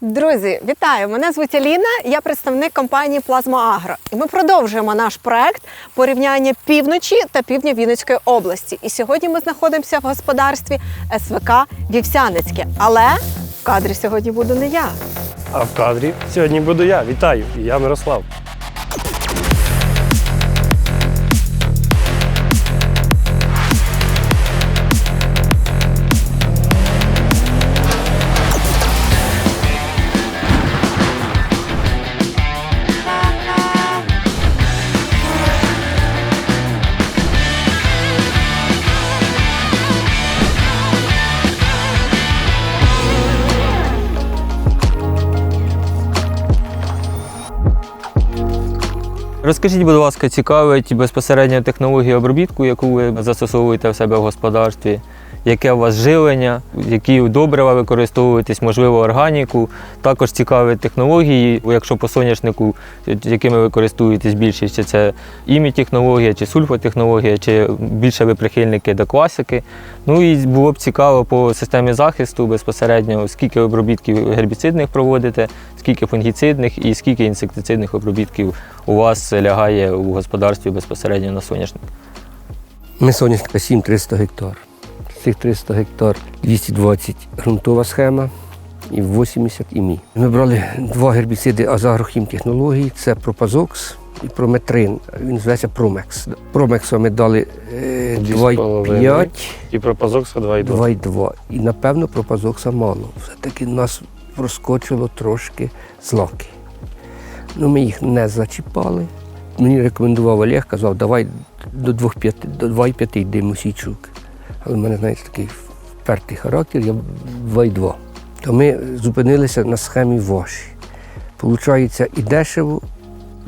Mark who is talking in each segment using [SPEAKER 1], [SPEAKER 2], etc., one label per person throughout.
[SPEAKER 1] Друзі, вітаю! Мене звуть Аліна, я представник компанії Плазма Агро. І ми продовжуємо наш проект порівняння півночі та півдня Вінницької області. І сьогодні ми знаходимося в господарстві СВК Вівсяницьке. Але в кадрі сьогодні буду не я.
[SPEAKER 2] А в кадрі сьогодні буду я. Вітаю! Я Мирослав.
[SPEAKER 3] Розкажіть, будь ласка, цікавить безпосередньо технологія обробітку, яку ви застосовуєте в себе в господарстві, яке у вас живлення, які добрива використовуєтесь, можливо, органіку. Також цікавить технології, якщо по соняшнику, якими ви користуєтесь більше, чи це імі-технологія, чи сульфотехнологія, чи більше ви прихильники до класики. Ну і було б цікаво по системі захисту безпосередньо, скільки обробітків гербіцидних проводите, скільки фунгіцидних і скільки інсектицидних обробітків у вас лягає у господарстві безпосередньо на соняшник.
[SPEAKER 4] Ми соняшника 7-300 гектар. З цих 300 гектар 220 ґрунтова схема і 80 імі. Ми брали два гербіциди Азагрохім технології, це Пропазокс і Прометрин. Він зветься Промекс. Промексу ми дали е,
[SPEAKER 2] Дві з половиною.
[SPEAKER 4] 2,5,
[SPEAKER 2] І пропозокса 2,2.
[SPEAKER 4] 2,2. І напевно Пропазокса мало. Все-таки нас проскочило трошки злаки. Ну, ми їх не зачіпали. Мені рекомендував Олег, казав, давай до 2,5 до 2,5 йди Мосійчук. Але в мене, знаєте, такий впертий характер, я 2,2. То ми зупинилися на схемі вашій. Получається і дешево,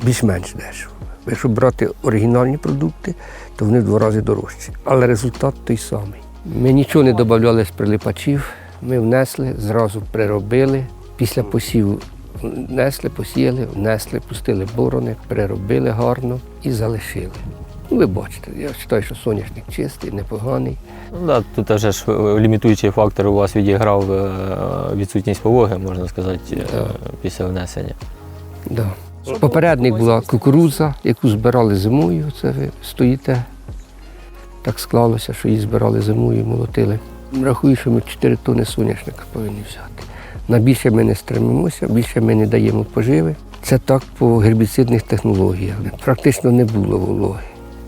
[SPEAKER 4] більш-менш дешево. Якщо брати оригінальні продукти, то вони в два рази дорожчі. Але результат той самий. Ми нічого не додавали з прилипачів, ми внесли, зразу приробили. Після посіву внесли, посіяли, внесли, пустили борони, переробили гарно і залишили. Ну, ви бачите, я вважаю, що соняшник чистий, непоганий.
[SPEAKER 3] Ну, да, тут вже ж е, лімітуючий фактор у вас відіграв е, відсутність вологи, можна сказати, е,
[SPEAKER 4] Да.
[SPEAKER 3] після внесення.
[SPEAKER 4] Да. Попередник була кукурудза, яку збирали зимою. Це ви стоїте. Так склалося, що її збирали зимою, молотили. Рахую, що ми 4 тонни соняшника повинні взяти. На більше ми не стремимося, більше ми не даємо поживи. Це так по гербіцидних технологіях. Практично не було вологи.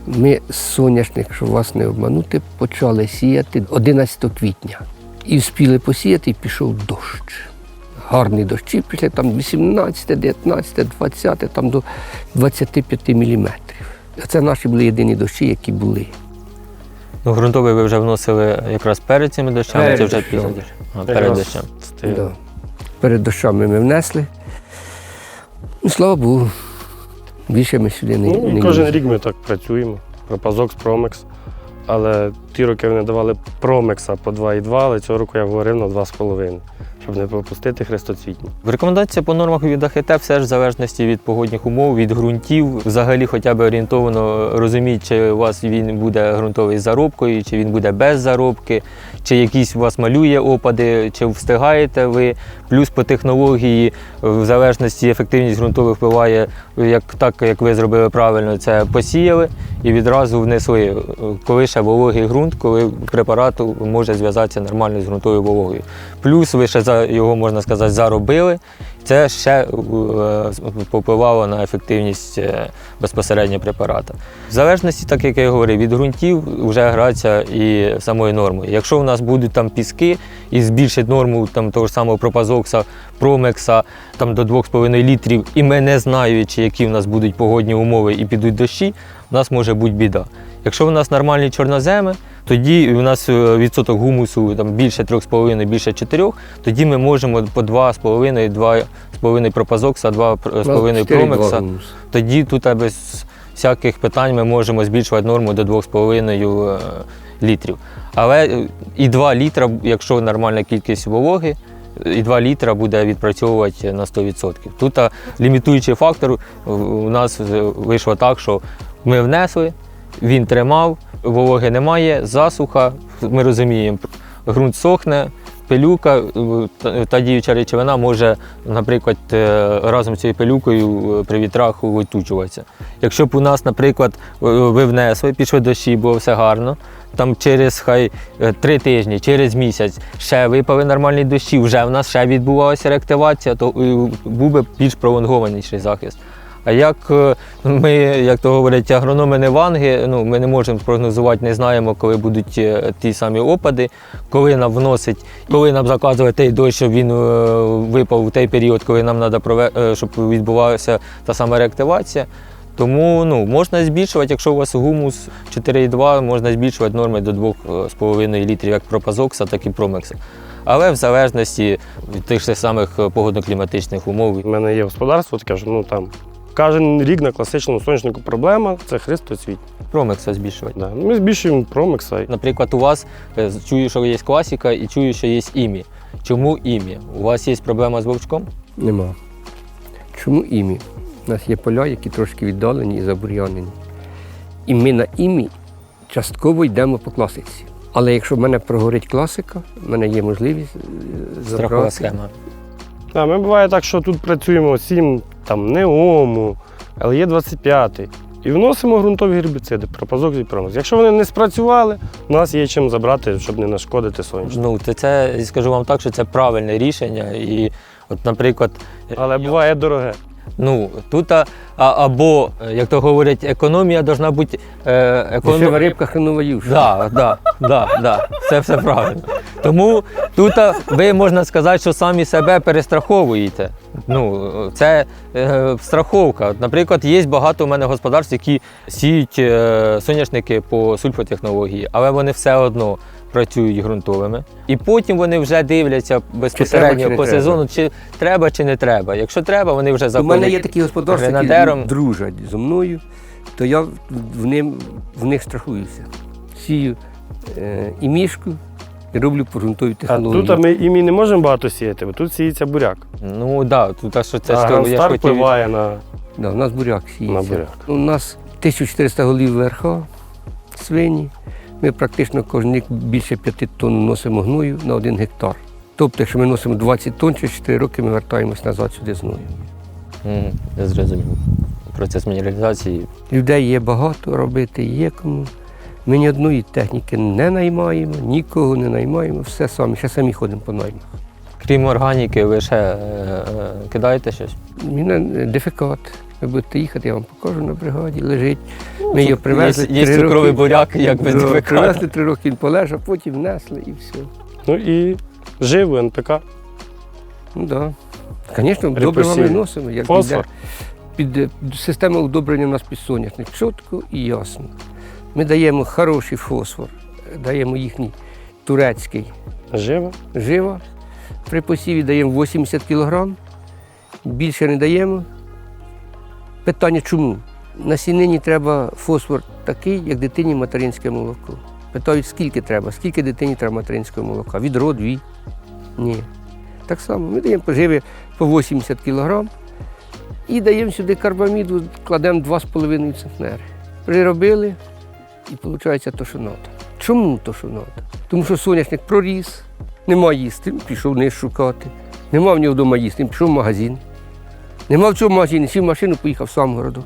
[SPEAKER 4] Ми соняшник, щоб вас не обманути, почали сіяти 11 квітня. І вспіли посіяти, і пішов дощ гарні дощі пішли, там 18, 19, 20, там до 25 міліметрів. Це наші були єдині дощі, які були.
[SPEAKER 3] Ну, ґрунтовий ви вже вносили якраз перед цими дощами,
[SPEAKER 4] Перед
[SPEAKER 3] чи вже після дощ. А, перед дощем.
[SPEAKER 4] Да. Перед дощами ми внесли. Ну, слава Богу, більше ми сюди не,
[SPEAKER 2] Ну,
[SPEAKER 4] не
[SPEAKER 2] кожен
[SPEAKER 4] їздили.
[SPEAKER 2] рік ми так працюємо. Пропозокс, Промекс. Але ті роки вони давали Промекса по 2,2, але цього року я говорив на 2,5, щоб не пропустити хрестоцвітні.
[SPEAKER 3] Рекомендація по нормах від АХТ все ж в залежності від погодних умов, від ґрунтів. Взагалі хоча б орієнтовано розуміть, чи у вас він буде ґрунтовий з заробкою, чи він буде без заробки, чи якісь у вас малює опади, чи встигаєте ви. Плюс по технології, в залежності ефективність ґрунтових впливає, як так як ви зробили правильно, це посіяли і відразу внесли. Коли ще вологий ґрунт, коли препарат може зв'язатися нормально з ґрунтовою вологою. Плюс ви ще його, можна сказати, заробили. Це ще е, попливало на ефективність е, безпосередньо препарата. В залежності, так як я говорив, від ґрунтів вже грається і самою нормою. Якщо у нас будуть там піски і збільшить норму там, того ж самого пропазокса, промекса там, до 2,5 літрів, і ми не знаючи, які в нас будуть погодні умови і підуть дощі, у нас може бути біда. Якщо у нас нормальні чорноземи, тоді у нас е, відсоток гумусу там, більше 3,5, більше 4, тоді ми можемо по 2,5, 2,5 пропазокса, 2,5
[SPEAKER 4] 4,2
[SPEAKER 3] промекса. Тоді тут без всяких питань ми можемо збільшувати норму до 2,5 е, літрів. Але е, і 2 літра, якщо нормальна кількість вологи, і 2 літра буде відпрацьовувати на 100%. Тут лімітуючий фактор у нас вийшло так, що ми внесли, він тримав, вологи немає, засуха, ми розуміємо, ґрунт сохне, пилюка, е, та- діюча речовина може, наприклад, е, разом з цією пилюкою е, при вітрах витучуватися. Якщо б у нас, наприклад, ви внесли, пішли дощі, було все гарно. Там через хай три тижні, через місяць ще випали нормальні дощі, вже в нас ще відбувалася реактивація, то був би більш пролонгованіший захист. А як е, ми, як то говорять, агрономи не ванги, ну ми не можемо спрогнозувати, не знаємо, коли будуть е, ті самі опади, коли нам вносить, коли нам заказувати той дощ, щоб він е, випав у той період, коли нам треба прове... е, щоб відбувалася та сама реактивація. Тому ну, можна збільшувати, якщо у вас гумус 4,2, можна збільшувати норми до 2,5 літрів як пропазокса, так і промекса. Але в залежності від тих самих погодно-кліматичних умов
[SPEAKER 2] У мене є господарство таке, що ну там кожен рік на класичному сонячнику проблема це хрестоцвіт.
[SPEAKER 3] промекса збільшувати.
[SPEAKER 2] Да. Ми збільшуємо промикса.
[SPEAKER 3] Наприклад, у вас е, чую, що є класика і чую, що є імі. Чому імі? У вас є проблема з вовчком?
[SPEAKER 4] Нема. Чому імі? У нас є поля, які трошки віддалені і забур'янені. І ми на імі частково йдемо по класиці. Але якщо в мене прогорить класика, в мене є можливість е,
[SPEAKER 3] Страхова схема.
[SPEAKER 2] Да, ми буває так, що тут працюємо сім там неому, LE 25 і вносимо ґрунтові гербіциди, пропазок і промикс. Якщо вони не спрацювали, у нас є чим забрати, щоб не нашкодити сонячнику.
[SPEAKER 3] Ну, це, це скажу вам так, що це правильне рішення. І, от, наприклад,
[SPEAKER 2] Але буває дороге.
[SPEAKER 3] ну, тут а, а- або, як то говорять, економія повинна бути е,
[SPEAKER 4] Дешева
[SPEAKER 3] економ...
[SPEAKER 4] рибка хренова юша.
[SPEAKER 3] Да, да, да, да, це все правильно. Тому тут ви можна сказати, що самі себе перестраховуєте. Ну, це е, страховка. Наприклад, є багато у мене господарств, які сіють е, соняшники по сульфотехнології, але вони все одно працюють ґрунтовими. І потім вони вже дивляться безпосередньо по
[SPEAKER 4] треба.
[SPEAKER 3] сезону, чи треба, чи не треба. Якщо треба, вони вже
[SPEAKER 4] У мене є такі господарства, які дружать зі мною, то я в, ним, в них страхуюся. Сію е, і мішку і роблю по ґрунтовій
[SPEAKER 2] А
[SPEAKER 4] технології.
[SPEAKER 2] тут ми імі не можемо багато сіяти, бо тут сіється буряк.
[SPEAKER 3] Ну так, да, тут а що це
[SPEAKER 2] а
[SPEAKER 3] ж я хотів.
[SPEAKER 2] впливає на
[SPEAKER 4] Да, у нас буряк
[SPEAKER 2] На буряк.
[SPEAKER 4] У нас 1400 голів верха, свині. Ми практично кожен рік більше 5 тонн носимо гною на 1 гектар. Тобто, якщо ми носимо 20 тонн, через 4 роки ми вертаємось назад сюди з гною.
[SPEAKER 3] Мгм, Я зрозумів. Процес мінералізації.
[SPEAKER 4] Людей є багато, робити є кому. Ми ні одної техніки не наймаємо, нікого не наймаємо, все самі, ще самі ходимо по наймах.
[SPEAKER 3] Крім органіки, ви ще е, е, кидаєте щось?
[SPEAKER 4] У мене дефекат. Ви будете їхати, я вам покажу на бригаді, лежить. Ми його привезли.
[SPEAKER 3] Є, є цукровий буряк, як без
[SPEAKER 4] Да. Привезли три роки, він полежав, потім внесли і все.
[SPEAKER 2] ну і живу НПК.
[SPEAKER 4] Ну так. Да. Звісно, добре ми
[SPEAKER 2] Репресивні.
[SPEAKER 4] носимо. Як
[SPEAKER 2] Фосфор.
[SPEAKER 4] Під, е, система удобрення у нас під соняшник. Чітко і ясно. Ми даємо хороший фосфор, даємо їхній турецький
[SPEAKER 2] Жива.
[SPEAKER 4] жива. При посіві даємо 80 кг, більше не даємо. Питання чому? На сінині треба фосфор такий, як дитині материнське молоко. Питають, скільки треба, скільки дитині треба материнського молока? Відро, дві? Ні. Так само ми даємо поживи по 80 кг і даємо сюди карбаміду, кладемо 2,5 центнери. Приробили і виходить то, що треба. Чому то, що треба? Тому що соняшник проріс, нема їсти, пішов не шукати. Нема в нього вдома їсти, пішов в магазин. Нема в цьому магазині, сів в машину, поїхав в сам городок.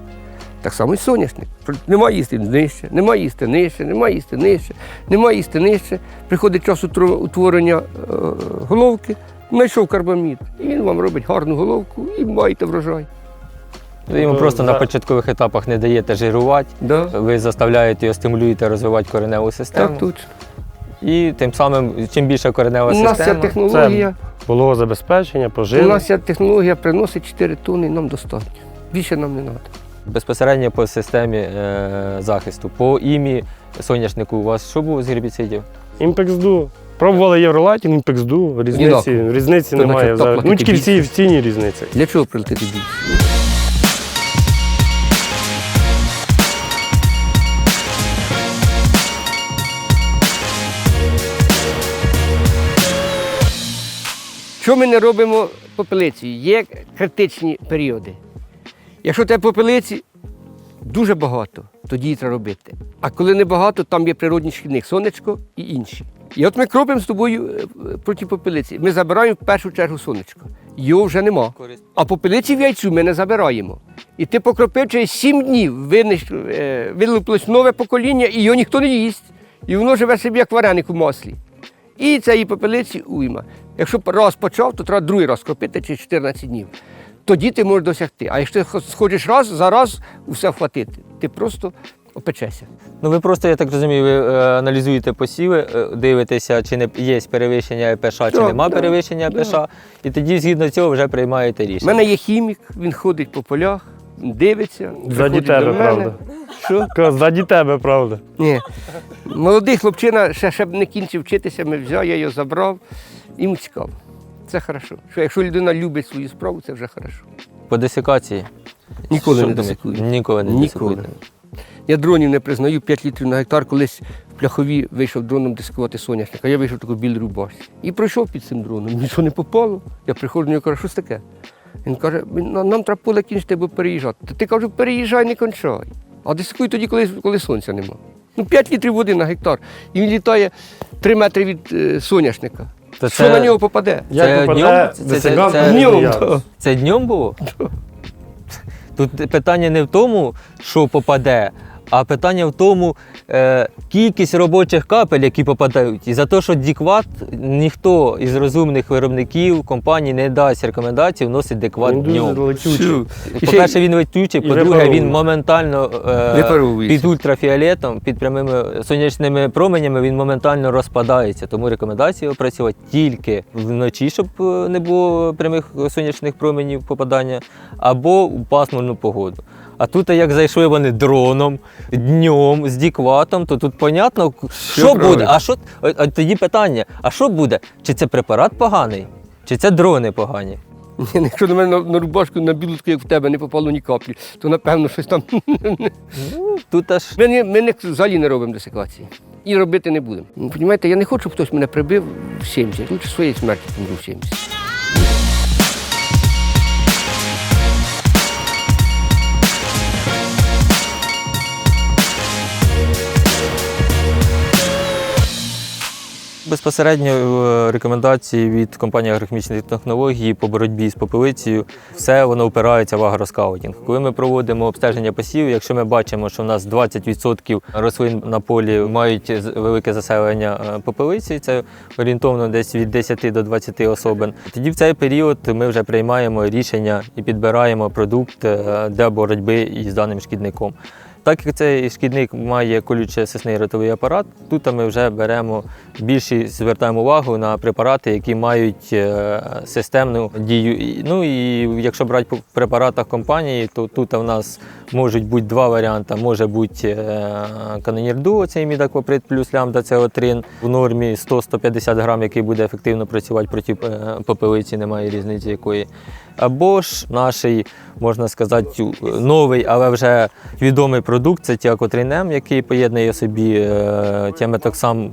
[SPEAKER 4] Так само і соняшник. Нема їсти нижче, нема їсти нижче, нема їсти нижче, нема їсти нижче. Приходить час утворення е, головки, знайшов карбамід. І він вам робить гарну головку і маєте врожай.
[SPEAKER 3] Ви йому
[SPEAKER 2] Ну,
[SPEAKER 3] просто на початкових етапах не даєте жирувати,
[SPEAKER 4] Да.
[SPEAKER 3] ви заставляєте його стимулюєте розвивати кореневу систему.
[SPEAKER 4] Так точно.
[SPEAKER 3] І тим самим, чим більше коренева
[SPEAKER 4] У нас ця
[SPEAKER 3] система,
[SPEAKER 4] технологія.
[SPEAKER 2] Вологозабезпечення,
[SPEAKER 4] У
[SPEAKER 2] пожили.
[SPEAKER 4] нас ця технологія приносить 4 тонни, нам достатньо. Більше нам не треба.
[SPEAKER 3] безпосередньо по системі е, захисту. По імі соняшнику у вас що було з гербіцидів?
[SPEAKER 2] Імпексду. Пробували Євролатін, імпексду. Різниці, різниці немає. взагалі. Ну тільки в цій в ціні різниці.
[SPEAKER 4] Для чого прилетити більше? Що ми не робимо попелицею? Є критичні періоди. Якщо тебе попелиці дуже багато, тоді її треба робити. А коли не багато, там є природні шкідник, сонечко і інші. І от ми кропимо з тобою е, проти попелиці. Ми забираємо в першу чергу сонечко. Його вже нема. А попелиці в яйцю ми не забираємо. І ти покропив через сім днів, е, вилупилось нове покоління, і його ніхто не їсть. І воно живе собі як вареник у маслі. І цієї попелиці уйма. Якщо раз почав, то треба другий раз кропити через 14 днів. Тоді ти можеш досягти. А якщо ти сходиш раз, за раз усе вхватити, ти просто опечешся.
[SPEAKER 3] Ну ви просто, я так розумію, ви е, аналізуєте посіви, е, дивитеся, чи не є перевищення ПШ, чи
[SPEAKER 4] Так,
[SPEAKER 3] нема
[SPEAKER 4] да,
[SPEAKER 3] перевищення
[SPEAKER 4] да.
[SPEAKER 3] ПШ, і тоді згідно цього вже приймаєте рішення.
[SPEAKER 4] У мене є хімік, він ходить по полях, дивиться.
[SPEAKER 2] Ззаді
[SPEAKER 4] приходить
[SPEAKER 2] тебе,
[SPEAKER 4] до мене.
[SPEAKER 2] правда.
[SPEAKER 4] Що?
[SPEAKER 2] Кажу, Ззаді тебе, правда.
[SPEAKER 4] Ні. Молодий хлопчина ще, ще б не кінчив вчитися, ми взяв, я його забрав. Йому цікаво. Це хорошо. Що якщо людина любить свою справу, це вже хорошо.
[SPEAKER 3] По десикації.
[SPEAKER 4] Ніколи
[SPEAKER 3] Що
[SPEAKER 4] не
[SPEAKER 3] думаєте?
[SPEAKER 4] десикую.
[SPEAKER 3] Ніколи не
[SPEAKER 4] Ніколи.
[SPEAKER 3] десикуєте.
[SPEAKER 4] Я дронів не признаю, 5 літрів на гектар, колись в пляхові вийшов дроном дискувати соняшник, а я вийшов таку білій рубашці. І пройшов під цим дроном, нічого не попало. Я приходжу до нього кажу, що це таке? Він каже, нам, нам треба поле кінчити, бо переїжджати. Та ти кажу, переїжджай, не кончай. А дискуй тоді, коли, коли сонця нема. Ну, 5 літрів води на гектар. І він літає 3 метри від е, соняшника.
[SPEAKER 3] То
[SPEAKER 4] Що
[SPEAKER 3] це-
[SPEAKER 4] на нього попаде?
[SPEAKER 2] Як
[SPEAKER 3] Це
[SPEAKER 2] попаде
[SPEAKER 3] днем? Це- це-
[SPEAKER 2] десикант
[SPEAKER 3] це-
[SPEAKER 2] на
[SPEAKER 4] Днем.
[SPEAKER 3] Це днем було? Тут питання не в тому, що попаде, а питання в тому, е, кількість робочих капель, які попадають. І за те, що дікват ніхто із розумних виробників компаній не дасть рекомендацій вносити декват днем. По-перше, він летючий, по-друге, він моментально е, під ультрафіолетом, під прямими сонячними променями він моментально розпадається. Тому рекомендації опрацювати тільки вночі, щоб е, не було прямих сонячних променів попадання, або у пасмурну погоду. А тут, як зайшли вони дроном, днем, з дікватом, то тут понятно, що буде. А що а, тоді питання: а що буде? Чи це препарат поганий, чи це дрони погані?
[SPEAKER 4] Ні, Якщо на мене на, на рубашку, на білотку, як в тебе, не попало ні каплі, то напевно щось там.
[SPEAKER 3] Ну, тут аж
[SPEAKER 4] Ми, не, ми не, взагалі не робимо десиклації. І робити не будемо. Ну, Понімаєте, я не хочу, щоб хтось мене прибив в 70. Лучше своєї смерті помру в 70.
[SPEAKER 3] Безпосередньо е, рекомендації від компанії агрохімічних технологій по боротьбі з попелицею, все воно опирається в агроскаутінг. Коли ми проводимо обстеження посівів, якщо ми бачимо, що в нас 20% рослин на полі мають велике заселення е, попелиці, це орієнтовно десь від 10 до 20 особин. Тоді в цей період ми вже приймаємо рішення і підбираємо продукт е, для боротьби із даним шкідником. Так як цей шкідник має колюче-сисний ротовий апарат, тут ми вже беремо більше звертаємо увагу на препарати, які мають е, системну дію. Ну і якщо брати по препаратах компанії, то тут у нас можуть бути два варіанти. Може бути е, канонір дуо, цей мідакваприд плюс лямбда ЦО3 в нормі 100-150 грам, який буде ефективно працювати проти е, попелиці, немає різниці якої. Або ж наш, можна сказати, новий, але вже відомий продукт це тіакотринем, який поєднує собі е, тіаметоксам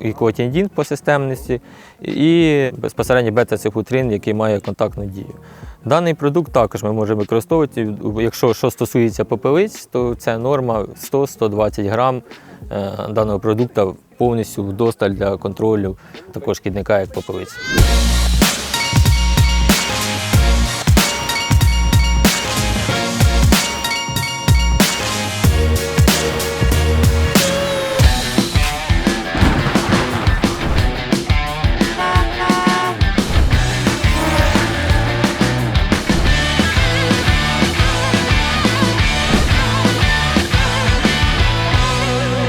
[SPEAKER 3] і коатіндін по системності, і безпосередньо бета-цифутрин, який має контактну дію. Даний продукт також ми можемо використовувати. Якщо що стосується попелиць, то це норма 100-120 грам е, даного продукту повністю вдосталь для контролю такого шкідника, як попелиці.